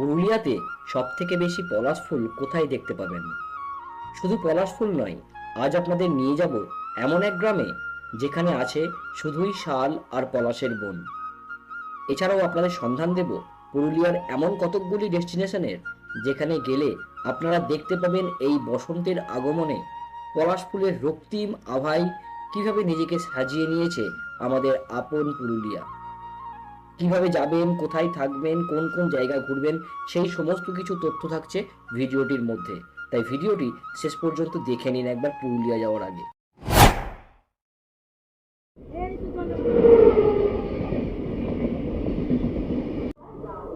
পুরুলিয়াতে সব থেকে বেশি পলাশ ফুল কোথায় দেখতে পাবেন? শুধু পলাশ ফুল নয়, আজ আপনাদের নিয়ে যাব এমন এক গ্রামে যেখানে আছে শুধুই শাল আর পলাশের বন। এছাড়াও আপনাদের সন্ধান দেব পুরুলিয়ার এমন কতকগুলি ডেস্টিনেশনের যেখানে গেলে আপনারা দেখতে পাবেন এই বসন্তের আগমনে পলাশ ফুলের রক্তিম আভায় কীভাবে নিজেকে সাজিয়ে নিয়েছে আমাদের আপন পুরুলিয়া। কীভাবে যাবেন, কোথায় থাকবেন, কোন কোন জায়গা ঘুরবেন, সেই সমস্ত কিছু তথ্য থাকছে ভিডিওটির মধ্যে। তাই ভিডিওটি শেষ পর্যন্ত দেখে নিন একবার পুরুলিয়া যাওয়ার আগে।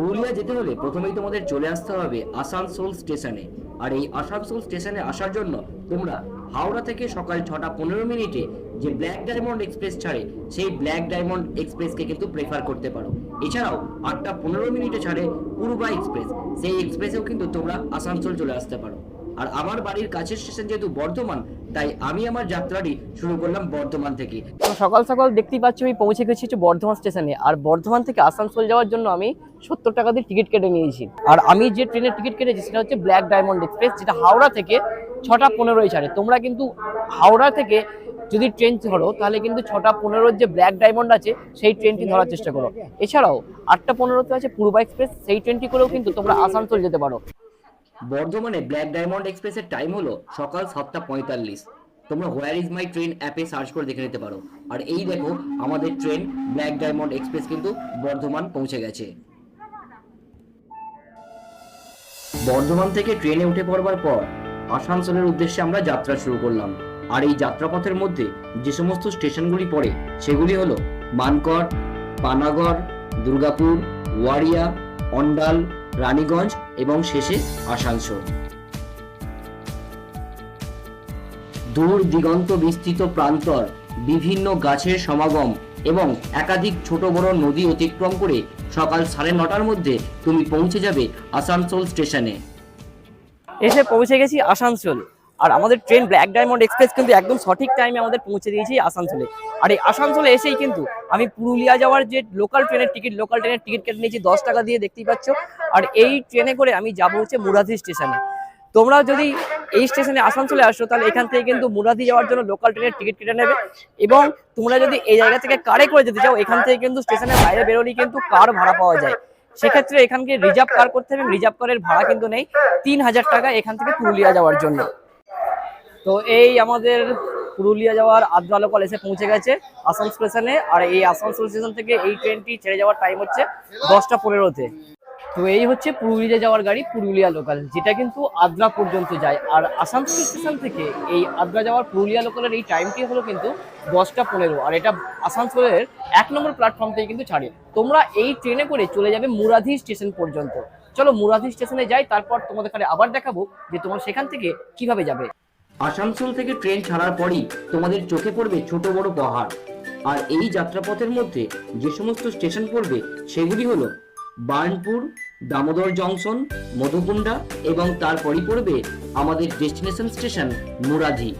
পুরুলিয়া যেতে হলে প্রথমেই তোমাদের চলে আসতে হবে আসানসোল স্টেশনে। আর এই আসানসোল স্টেশনে আসার জন্য তোমরা হাওড়া থেকে সকাল ছটা পনেরো মিনিটে যে ব্ল্যাক ডায়মন্ড এক্সপ্রেস ছাড়ে, সেই ব্ল্যাক ডায়মন্ড এক্সপ্রেসকে কিন্তু প্রেফার করতে পারো। এছাড়াও আটটা পনেরো মিনিটে ছাড়ে পূর্বা এক্সপ্রেস। সেই এক্সপ্রেসেও কিন্তু তোমরা আসানসোল চলে আসতে পারো। আর আমার বাড়ির কাছের স্টেশন যেহেতু বর্ধমান, তাই আমি আমার যাত্রাটি শুরু করলাম বর্ধমান থেকে। তো সকাল সকাল দেখতেই পাচ্ছি, আমি পৌঁছে গেছি হচ্ছে বর্ধমান স্টেশনে। আর বর্ধমান থেকে আসানসোল যাওয়ার জন্য আমি সত্তর টাকা দিয়ে টিকিট কেটে নিয়েছি। আর আমি যে ট্রেনের টিকিট কেটেছি, সেটা হচ্ছে ব্ল্যাক ডায়মন্ড এক্সপ্রেস, যেটা হাওড়া থেকে ছটা পনেরোই ছাড়ে। তোমরা কিন্তু হাওড়া থেকে যদি ট্রেন ধরো, তাহলে কিন্তু ছটা পনেরোর যে ব্ল্যাক ডায়মন্ড আছে, সেই ট্রেনটি ধরার চেষ্টা করো। এছাড়াও, আটটা পনেরোতে আছে পূর্বা এক্সপ্রেস, সেই ট্রেনটি করেও কিন্তু তোমরা আসানসোল যেতে পারো। বর্ধমানে ব্ল্যাক ডায়মন্ড এক্সপ্রেসের টাইম হলো সকাল সাতটা পঁয়তাল্লিশ। তোমরা হোয়ার ইজ মাই ট্রেন অ্যাপে সার্চ করে দেখে নিতে পারো। আর এই দেখো, আমাদের ট্রেন ব্ল্যাক ডায়মন্ড এক্সপ্রেস কিন্তু বর্ধমান পৌঁছে গেছে। বর্ধমান থেকে ট্রেনে উঠে পড়বার পর আসানসোলের উদ্দেশ্যে আমরা যাত্রা শুরু করলাম। আর এই যাত্রাপথের মধ্যে যে সমস্ত স্টেশনগুলি পড়ে, সেগুলি হলো মানকর পানাগড়, দুর্গাপুর, ওয়ারিয়া, অন্ডাল রানীগঞ্জ এবং শেষে আসানসোল। দূর দিগন্ত বিস্তৃত প্রান্তর, বিভিন্ন গাছের সমাগম এবং একাধিক ছোট বড় নদী অতিক্রম করে সকাল সাড়ে নটার মধ্যে তুমি পৌঁছে যাবে আসানসোল স্টেশনে। এসে পৌঁছে গেছি আসানসোল। আর আমাদের ট্রেন ব্ল্যাক ডায়মন্ড এক্সপ্রেস কিন্তু একদম সঠিক টাইমে আমাদের পৌঁছে দিয়েছে আসানসোলে। আর এই আসানসোলে এসেই কিন্তু আমি পুরুলিয়া যাওয়ার যে লোকাল ট্রেনের টিকিট লোকাল ট্রেনের টিকিট কেটে নিয়েছি, দশ টাকা দিয়ে দেখতেই পাচ্ছ। আর এই ট্রেনে করে আমি যাব হচ্ছে মুরাদি স্টেশনে তোমরা যদি এই স্টেশনে আসানসোলে আসো, তাহলে এখান থেকে কিন্তু মুরাদি যাওয়ার জন্য লোকাল ট্রেনের টিকিট কেটে নেবে। এবং তোমরা যদি এই জায়গা থেকে কারে করে যেতে চাও, এখান থেকে কিন্তু স্টেশনের বাইরে বেরোলেই কিন্তু কার ভাড়া পাওয়া যায়। সেক্ষেত্রে এখানকে রিজার্ভ কার করতে হবে রিজার্ভ কারের ভাড়া কিন্তু নেই। তিন হাজার টাকা এখান থেকে পুরুলিয়া যাওয়ার জন্য। তো এই আমাদের পুরুলিয়া যাওয়ার আদ্রা লোকাল এসে পৌঁছে গেছে আসানসোল স্টেশনে, আর এই আসানসোল স্টেশন থেকে এই ট্রেনটি ছেড়ে যাওয়ার টাইম হচ্ছে দশটা পনেরোতে। তো এই হচ্ছে পুরুলিয়া যাওয়ার গাড়ি, পুরুলিয়া লোকাল যেটা কিন্তু আদ্রা পর্যন্ত যায়। আর আসানসোল স্টেশন থেকে এই আদ্রা যাওয়ার পুরুলিয়া লোকালের এই টাইমটি হলো কিন্তু দশটা পনেরো। আর এটা আসানসোলের এক নম্বর প্ল্যাটফর্ম থেকে কিন্তু ছাড়ে। তোমরা এই ট্রেনে করে চলে যাবে মুরাদি স্টেশন পর্যন্ত। চলো মুরাদি স্টেশনে যাই, তারপর তোমাদের আবার দেখাবো যে তোমরা সেখান থেকে কীভাবে যাবে। আসানসোল থেকে ট্রেন ছাড়ার পরই তোমাদের চোখে পড়বে ছোট বড় পাহাড়। আর এই যাত্রাপথের মধ্যে যে সমস্ত স্টেশন পড়বে, সেগুলি হলো বার্নপুর, দামোদর জংশন, মধুকুন্ডা এবং তারপরই পড়বে আমাদের ডেস্টিনেশন স্টেশন মুরাদি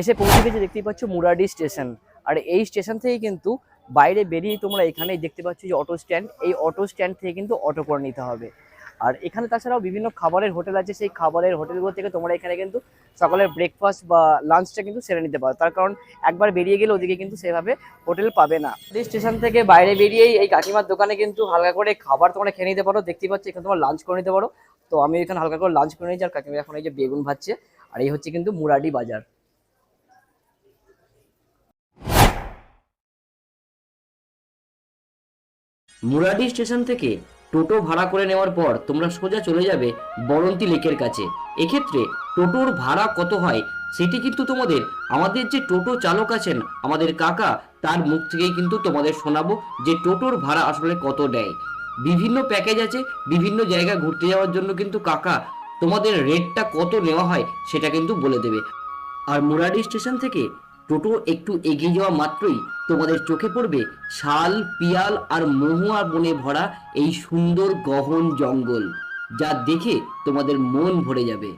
এসে পৌঁছে গেছে দেখতেই পাচ্ছ মুরাডি স্টেশন। আর এই স্টেশন থেকে কিন্তু বাইরে বেরিয়ে তোমরা এখানেই দেখতে পাচ্ছ যে অটো স্ট্যান্ড, এই অটো স্ট্যান্ড থেকে কিন্তু অটো করে নিতে হবে। আর এখানে তাছাড়াও বিভিন্ন খাবারের হোটেল আছে, সেই খাবারের হোটেলগুলো থেকে তোমরা এখানে কিন্তু সকালের ব্রেকফাস্ট বা লাঞ্চটা কিন্তু সেরে নিতে পারো। তার কারণ একবার বেরিয়ে গেলে ওদিকে কিন্তু সেভাবে হোটেল পাবে না। স্টেশন থেকে বাইরে বেরিয়েই এই কাকিমার দোকানে কিন্তু হালকা করে খাবার তোমরা খেয়ে নিতে পারো। দেখতেই পাচ্ছ, এখানে তোমরা লাঞ্চ করে নিতে পারো। তো আমি এখানে হালকা করে লাঞ্চ করে নিয়েছি আর কাকিমা এখন এই যে বেগুন ভাজছে আর এই হচ্ছে কিন্তু মুরাডি বাজার। মুরাডি স্টেশন থেকে টোটো ভাড়া করে নেওয়ার পর তোমরা সোজা চলে যাবে বরন্তি লেকের কাছে। এক্ষেত্রে টোটোর ভাড়া কত হয় সেটি কিন্তু তোমাদের, আমাদের যে টোটো চালক আছেন, আমাদের কাকা, তার মুখ থেকেই কিন্তু তোমাদের শোনাবো যে টোটোর ভাড়া আসলে কত দেয় বিভিন্ন প্যাকেজ আছে, বিভিন্ন জায়গা ঘুরতে যাওয়ার জন্য কিন্তু কাকা তোমাদের রেটটা কত নেওয়া হয় সেটা কিন্তু বলে দেবে। আর মুরাডি স্টেশন থেকে টোটো একটু এগিয়ে যাওয়া মাত্রই তোমাদের চোখে পড়বে শাল, পিয়াল আর মহুয়া বনে ভরা এই সুন্দর গহন জঙ্গল, যা দেখে তোমাদের মন ভরে যাবে।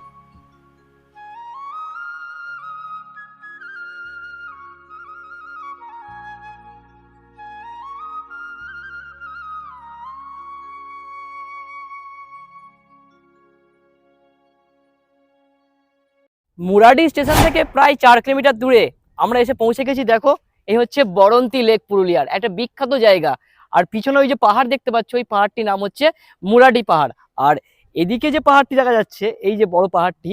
মুরাডি স্টেশন থেকে প্রায় চার কিলোমিটার দূরে আমরা এসে পৌঁছে গেছি, দেখো এই হচ্ছে বরন্তি লেক পুরুলিয়ার, একটা বিখ্যাত জায়গা। আর পিছনে ওই যে পাহাড় দেখতে পাচ্ছ, ওই পাহাড়টির নাম হচ্ছে মুরাডি পাহাড়। আর এদিকে যে পাহাড়টি দেখা যাচ্ছে, এই যে বড় পাহাড়টি,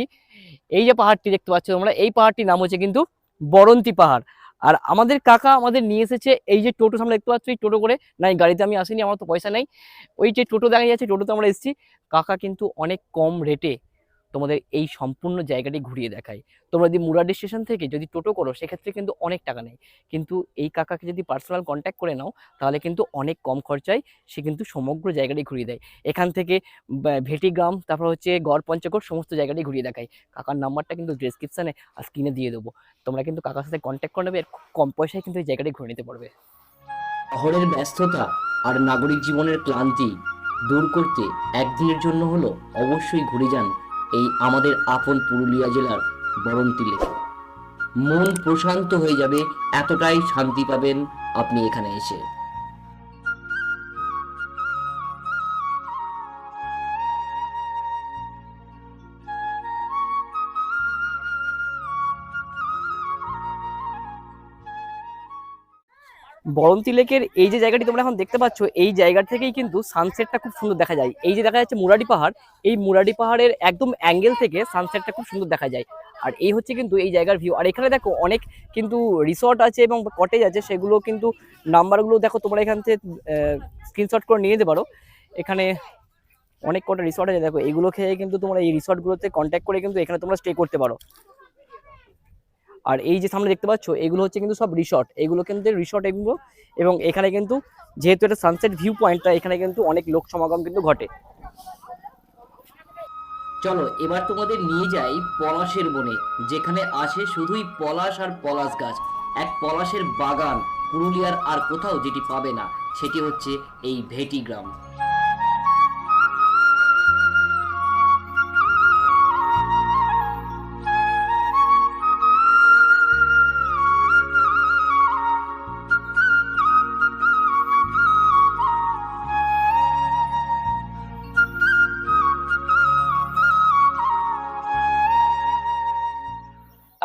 এই যে পাহাড়টি দেখতে পাচ্ছ তোমরা, এই পাহাড়টির নাম হচ্ছে কিন্তু বরন্তি পাহাড়। আর আমাদের কাকা আমাদের নিয়ে এসেছে, এই যে টোটো সামনে দেখতে পাচ্ছ টোটো করে না গাড়িতে আমি আসিনি, আমার তো পয়সা নেই। ওই যে টোটো দেখা যাচ্ছে, টোটোতে আমরা এসেছি। কাকা কিন্তু অনেক কম রেটে তোমাদের এই সম্পূর্ণ জায়গাটি ঘুরিয়ে দেখায়। তোমরা যদি মুরাডি স্টেশন থেকে যদি টোটো করো, সেক্ষেত্রে কিন্তু অনেক টাকা নেয়। কিন্তু এই কাকাকে যদি পার্সোনাল কন্ট্যাক্ট করে নাও, তাহলে কিন্তু অনেক কম খরচায় সে কিন্তু সমগ্র জায়গাটি ঘুরিয়ে দেয়। এখান থেকে ভেটিগ্রাম, তারপর হচ্ছে গড় পঞ্চকোট সমস্ত জায়গাটি ঘুরিয়ে দেখায়। কাকার নাম্বারটা কিন্তু ডিসক্রিপশানে আর স্ক্রিনে দিয়ে দেবো। তোমরা কিন্তু কাকার সাথে কন্ট্যাক্ট করে নেবে, আর খুব কম পয়সায় কিন্তু এই জায়গাটি ঘুরে নিতে পারবে। শহরের ব্যস্ততা আর নাগরিক জীবনের ক্লান্তি দূর করতে একদিনের জন্য হলো অবশ্যই ঘুরে যান এই আমাদের আপন পুরুলিয়া জেলার বরন্তি লেখ মন প্রশান্ত হয়ে যাবে, এতটাই শান্তি পাবেন আপনি এখানে এসে। বরন্তি লেকের এই যে জায়গাটি তোমরা এখন দেখতে পাচ্ছ, এই জায়গা থেকেই কিন্তু সানসেটটা খুব সুন্দর দেখা যায়। এই যে দেখা যাচ্ছে মুরাডি পাহাড়, এই মুরাডি পাহাড়ের একদম অ্যাঙ্গেল থেকে সানসেটটা খুব সুন্দর দেখা যায়। আর এই হচ্ছে কিন্তু এই জায়গার ভিউ আর এখানে দেখো অনেক কিন্তু রিসর্ট আছে এবং কটেজ আছে, সেগুলো কিন্তু নাম্বারগুলো দেখো তোমরা এখান থেকে স্ক্রিনশট করে নিয়ে যেতে পারো। এখানে অনেক কটা রিসর্ট আছে, দেখো। এগুলো খেয়ে কিন্তু তোমরা এই রিসর্টগুলোতে কন্ট্যাক্ট করে কিন্তু এখানে তোমরা স্টে করতে পারো। আর এই যে সামনে দেখতে পাচ্ছ, এগুলো হচ্ছে কিন্তু সব রিসর্ট এগুলো কিন্তু রিসর্ট এগুলো, এবং এখানে কিন্তু যেহেতু এটা সানসেট ভিউ পয়েন্টটা এখানে কিন্তু অনেক লোক সমাগম কিন্তু ঘটে। চলো, এবার তোমাদের নিয়ে যাই পলাশের বনে, যেখানে আছে শুধুই পলাশ আর পলাশ গাছ। এক পলাশের বাগান পুরুলিয়ার আর কোথাও যেটি পাবে না, সেটি হচ্ছে এই ভেটি গ্রাম।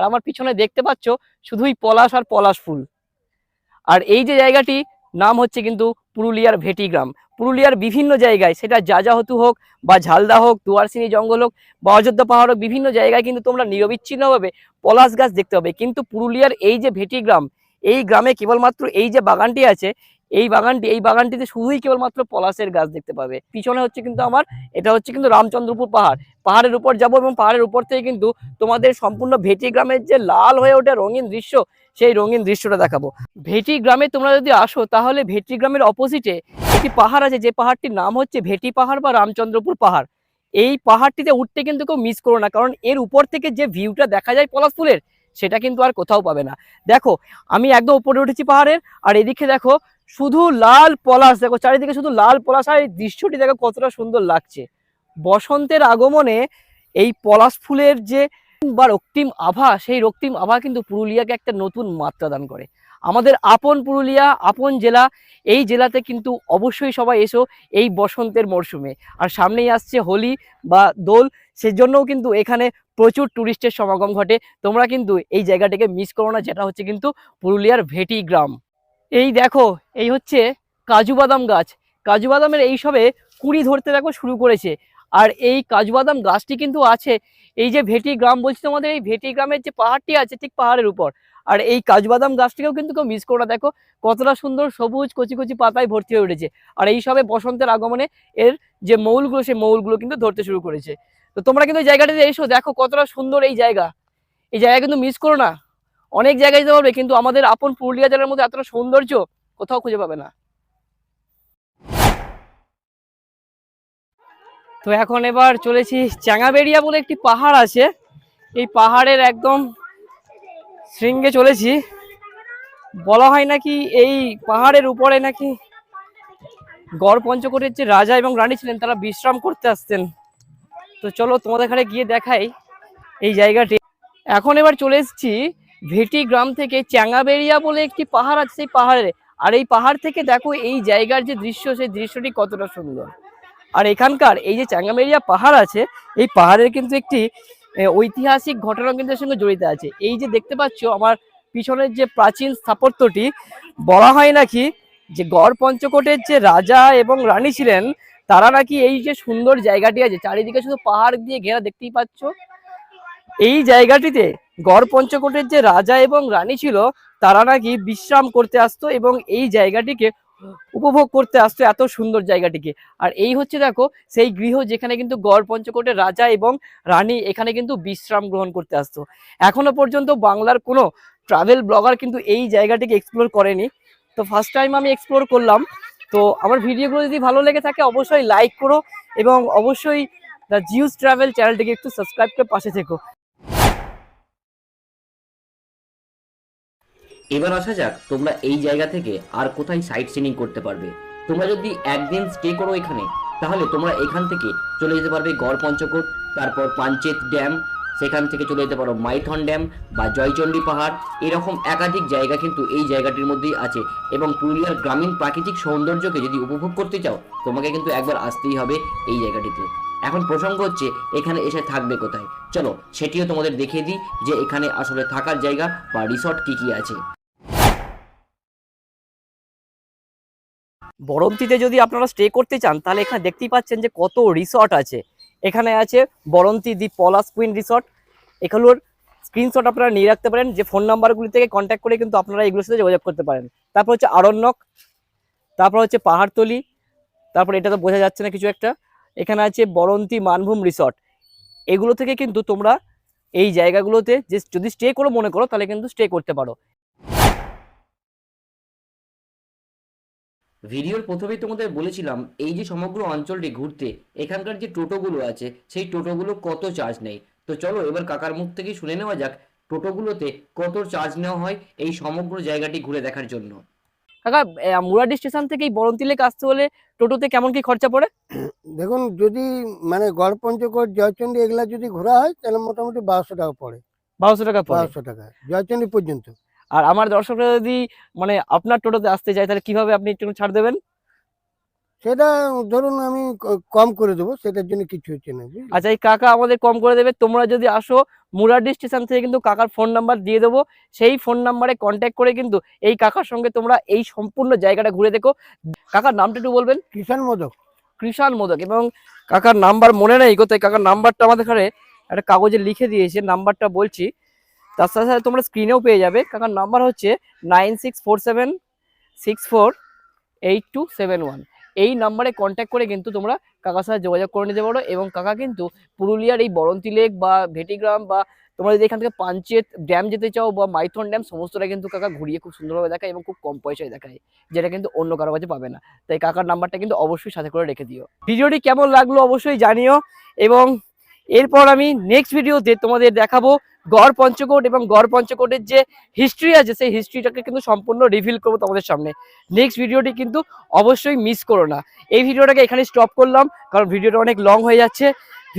আর আমার পিছনে দেখতে পাচ্ছ শুধুই পলাশ আর পলাশ ফুল। আর এই যে জায়গাটি, নাম হচ্ছে কিন্তু পুরুলিয়ার ভেটি গ্রাম পুরুলিয়ার বিভিন্ন জায়গায়, সেটা যাজাহতু হোক বা ঝালদা হোক, দুয়ারসিনি জঙ্গল হোক বা অযোধ্যা পাহাড় হোক, বিভিন্ন জায়গায় কিন্তু তোমরা নিরবিচ্ছিন্নভাবে পলাশ গাছ দেখতে পাবে। কিন্তু পুরুলিয়ার এই যে ভেটি গ্রাম এই গ্রামে কেবলমাত্র এই যে বাগানটি আছে এই বাগানটি, এই বাগানটিতে শুধুই কেবলমাত্র পলাশের গাছ দেখতে পাবে। পিছনে হচ্ছে কিন্তু আমার, এটা হচ্ছে কিন্তু রামচন্দ্রপুর পাহাড়। পাহাড়ের উপর যাব এবং পাহাড়ের উপর থেকে কিন্তু তোমাদের সম্পূর্ণ ভেটি গ্রামের যে লাল হয়ে ওঠে রঙিন দৃশ্য, সেই রঙিন দৃশ্যটা দেখাবো। ভেটি গ্রামে তোমরা যদি আসো, তাহলে ভেটি গ্রামের অপোজিটে একটি পাহাড় আছে, যে পাহাড়টির নাম হচ্ছে ভেটি পাহাড় বা রামচন্দ্রপুর পাহাড়। এই পাহাড়টিতে উঠতে কিন্তু কেউ মিস করো না, কারণ এর উপর থেকে যে ভিউটা দেখা যায় পলাশ ফুলের সেটা কিন্তু আর কোথাও পাবে না। দেখো, আমি একদম উপরে উঠেছি পাহাড়ের, আর এদিকে দেখো, শুধু লাল পলাশ, দেখো চারিদিকে শুধু লাল পলাশ, আর এই দৃশ্যটি দেখো কতটা সুন্দর লাগছে। বসন্তের আগমনে এই পলাশ ফুলের যে বা রক্তিম আভা, সেই রক্তিম আভা কিন্তু পুরুলিয়াকে একটা নতুন মাত্রা দান করে। আমাদের আপন পুরুলিয়া, আপন জেলা, এই জেলাতে কিন্তু অবশ্যই সবাই এসো এই বসন্তের মরশুমে। আর সামনেই আসছে হোলি বা দোল, সেজন্যও কিন্তু এখানে প্রচুর টুরিস্টের সমাগম ঘটে। তোমরা কিন্তু এই জায়গাটাকে মিস করো না, যেটা হচ্ছে কিন্তু পুরুলিয়ার ভেটি গ্রাম। এই দেখো, এই হচ্ছে কাজু বাদাম গাছ। কাজু বাদামের এই সবে কুড়ি ধরতে দেখো শুরু করেছে। আর এই কাজু বাদাম গাছটি কিন্তু আছে, এই যে ভেটি গ্রাম বলছি তোমাদের, এই ভেটি গ্রামের যে পাহাড়টি আছে ঠিক পাহাড়ের উপর। আর এই কাজু বাদাম গাছটিকেও কিন্তু কেউ মিস করো দেখো, কতটা সুন্দর সবুজ কচি কচি পাতায় ভর্তি হয়ে উঠেছে। আর এই সবে বসন্তের আগমনে এর যে মৌলগুলো, সেই মৌলগুলো কিন্তু ধরতে শুরু করেছে। তো তোমরা কিন্তু জায়গাটিতে এসো, দেখো কতটা সুন্দর এই জায়গা। এই জায়গা কিন্তু মিস করো না। অনেক জায়গায় যেতে পারবে, কিন্তু আমাদের আপন পুরুলিয়া জেলার মধ্যে এতটা সৌন্দর্য কোথাও খুঁজে পাবে না। তো এখন এবার চলেছি চ্যাঙাবেড়িয়া বলে একটি পাহাড় আছে। এই পাহাড়ের একদম শৃঙ্গে চলেছি। বলা হয় নাকি এই পাহাড়ের উপরে নাকি গড় পঞ্চকোটের যে রাজা এবং রানী ছিলেন, তারা বিশ্রাম করতে আসতেন। তো চলো তোমাদের এখানে গিয়ে দেখাই এই জায়গাটি। এখন এবার চলে এসেছি ভেটি গ্রাম থেকে চ্যাঙ্গাবেরিয়া বলে একটি পাহাড় আছে সেই পাহাড়ে। আর এই পাহাড় থেকে দেখো এই জায়গার যে দৃশ্য, সেই দৃশ্যটি কতটা সুন্দর। আর এখানকার এই যে চ্যাঙ্গামেরিয়া পাহাড় আছে, এই পাহাড়ের কিন্তু একটি ঐতিহাসিক ঘটনা কিন্তু এর সঙ্গে জড়িত আছে। এই যে দেখতে পাচ্ছ, আমার পিছনের যে প্রাচীন স্থাপত্যটি, বলা হয় নাকি যে গড় পঞ্চকোটের যে রাজা এবং রানী ছিলেন তারা নাকি এই যে সুন্দর জায়গাটি আছে, চারিদিকে শুধু পাহাড় দিয়ে ঘেরা দেখতেই পাচ্ছ। এই জায়গাটিতে গড় পঞ্চকোটের যে রাজা এবং রানী ছিল, তারা নাকি বিশ্রাম করতে আসতো এবং এই জায়গাটিকে উপভোগ করতে আসতো এত সুন্দর জায়গাটিকে। আর এই হচ্ছে দেখো, সেই গৃহ যেখানে কিন্তু গড় পঞ্চকোটের রাজা এবং রানী এখানে কিন্তু বিশ্রাম গ্রহণ করতে আসতো। এখনও পর্যন্ত বাংলার কোনো ট্রাভেল ব্লগার কিন্তু এই জায়গাটিকে এক্সপ্লোর করেনি। তো ফার্স্ট টাইম আমি এক্সপ্লোর করলাম। তো আমার ভিডিওগুলো যদি ভালো লেগে থাকে, অবশ্যই লাইক করো এবং অবশ্যই দ্য জিউস ট্রাভেল চ্যানেলটিকে একটু সাবস্ক্রাইব করে পাশে থেকো। এবার আসা যাক, তোমরা এই জায়গা থেকে আর কোথায় সাইট সিনিং করতে পারবে। তোমরা যদি একদিন স্টে করো এখানে, তাহলে তোমরা এখান থেকে চলে যেতে পারবে গড় পঞ্চকোট তারপর পাঞ্চেত ড্যাম সেখান থেকে চলে যেতে পারো মাইথন ড্যাম বা জয়চণ্ডী পাহাড়। এরকম একাধিক জায়গা কিন্তু এই জায়গাটির মধ্যেই আছে এবং পুরুলিয়ার গ্রামীণ প্রাকৃতিক সৌন্দর্যকে যদি উপভোগ করতে চাও, তোমাকে কিন্তু একবার আসতেই হবে এই জায়গাটিতে। এখন প্রসঙ্গ হচ্ছে, এখানে এসে থাকবে কোথায়? চলো, সেটিও তোমাদের দেখিয়ে দিই যে এখানে আসলে থাকার জায়গা বা রিসর্ট কী কী আছে। বরন্তিতে যদি আপনারা স্টে করতে চান, তাহলে এখানে দেখতেই পাচ্ছেন যে কত রিসর্ট আছে। এখানে আছে Baranti the Palash Queen resort. এগুলোর স্ক্রিনশট আপনারা নিয়ে রাখতে পারেন, যে ফোন নাম্বারগুলি থেকে কন্ট্যাক্ট করে কিন্তু আপনারা এগুলোর সাথে যোগাযোগ করতে পারেন। তারপর হচ্ছে আরণ্যক, তারপর হচ্ছে পাহাড়তলি, তারপর এটা তো বোঝা যাচ্ছে না কিছু একটা। এখানে আছে বরন্তি মানভূম রিসর্ট। এগুলো থেকে কিন্তু তোমরা এই জায়গাগুলোতে যে যদি স্টে করো মনে করো, তাহলে কিন্তু স্টে করতে পারো। ভিডিওর প্রথমেই তোমাদের বলেছিলাম এই যে সমগ্র অঞ্চলটি ঘুরতে এখানকার যে টোটোগুলো আছে সেই টোটোগুলো কত চার্জ নেই তো চলো এবার কাকার মুখ থেকে শুনে নেওয়া যাক টোটোগুলোতে কত চার্জ নেওয়া হয় এই সমগ্র জায়গাটি ঘুরে দেখার জন্য। কাকা মুরাডি স্টেশন থেকে এই বরন্তি লেক আসতে হলে টোটোতে কেমন কি খরচা পড়ে? দেখুন যদি মানে গড় পঞ্চকোট জয়চন্ডী এগুলা যদি ঘোরা হয় তাহলে মোটামুটি বারোশো টাকা পড়ে। বারোশো টাকা পড়ে? বারোশো টাকা জয়চন্ডী পর্যন্ত। আর আমার দর্শকরা যদি মানে আপনার টোটোতে আসতে চায় তাহলে কীভাবে আপনি একটু ছাড় দেবেন? সেটা ধরুন আমি কম করে দেবো সেটার জন্য কিছু হচ্ছে না আচ্ছা এই কাকা আমাদের কম করে দেবে তোমরা যদি আসো মুরাডি স্টেশন থেকে কিন্তু কাকার ফোন নাম্বার দিয়ে দেবো সেই ফোন নাম্বারে কন্ট্যাক্ট করে কিন্তু এই কাকার সঙ্গে তোমরা এই সম্পূর্ণ জায়গাটা ঘুরে দেখো। কাকার নামটা একটু বলবেন? কিষান মোদক। কৃষাণ মোদক এবং কাকার নাম্বার মনে নেই কোথায়? কাকার নাম্বারটা আমাদের এখানে একটা কাগজে লিখে দিয়েছে নাম্বারটা বলছি। তার সাথে সাথে তোমরা স্ক্রিনেও পেয়ে যাবে। কাকার নাম্বার হচ্ছে nine six four seven six four eight two seven one এই নাম্বারে কন্ট্যাক্ট করে কিন্তু তোমরা কাকার সাথে যোগাযোগ করে নিতে পারো এবং কাকা কিন্তু পুরুলিয়ার এই বরন্তি লেক বা ভেটিগ্রাম বা তোমরা যদি এখান থেকে পাঞ্চেত ড্যাম যেতে চাও বা মাইথন ড্যাম সমস্তটা কিন্তু কাকা ঘুরিয়ে খুব সুন্দরভাবে দেখায় এবং খুব কম পয়সায় দেখায়, যেটা কিন্তু অন্য কারও কাছে পাবে না। তাই কাকার নাম্বারটা কিন্তু অবশ্যই সাথে করে রেখে দিও। ভিডিওটি কেমন লাগল অবশ্যই জানিও এবং এরপর আমি নেক্সট ভিডিওতে তোমাদের দেখাবো গড় পঞ্চকোট এবং গড় পঞ্চকোটের যে হিস্ট্রি আছে, সেই হিস্ট্রিটাকে কিন্তু সম্পূর্ণ রিভিল করব তোমাদের সামনে। নেক্সট ভিডিওটি কিন্তু অবশ্যই মিস করো না। এই ভিডিওটাকে এখানে স্টপ করলাম, কারণ ভিডিওটা অনেক লং হয়ে যাচ্ছে।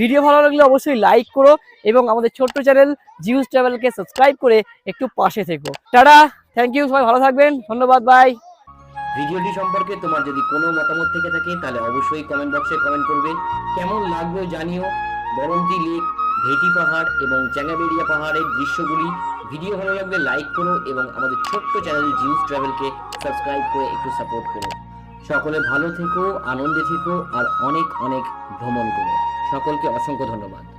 ভিডিও ভালো লাগলে অবশ্যই লাইক করো এবং আমাদের ছোট্ট চ্যানেল জিউস ট্রাভেলকে সাবস্ক্রাইব করে একটু পাশে থেকো। টাটা! থ্যাংক ইউ সবাই ভালো থাকবেন। ধন্যবাদ বাই ভিডিওটি সম্পর্কে তোমার যদি কোনো মতামত থেকে থাকে, তাহলে অবশ্যই কমেন্ট বক্সে কমেন্ট করবে। কেমন লাগবে জানিও। বরন্তি লেক ভেটি পাহাড় এবং চ্যাঙ্গাবেড়িয়া পাহাড়ের দৃশ্যগুলি। ভিডিও ভালো লাগলে লাইক করো এবং আমাদের ছোট্ট চ্যানেল জিউস ট্রাভেলকে সাবস্ক্রাইব করে একটু সাপোর্ট করো। সকলে ভালো থেকো, আনন্দে থেকো, আর অনেক অনেক ভ্রমণ করো। সকলকে অসংখ্য ধন্যবাদ।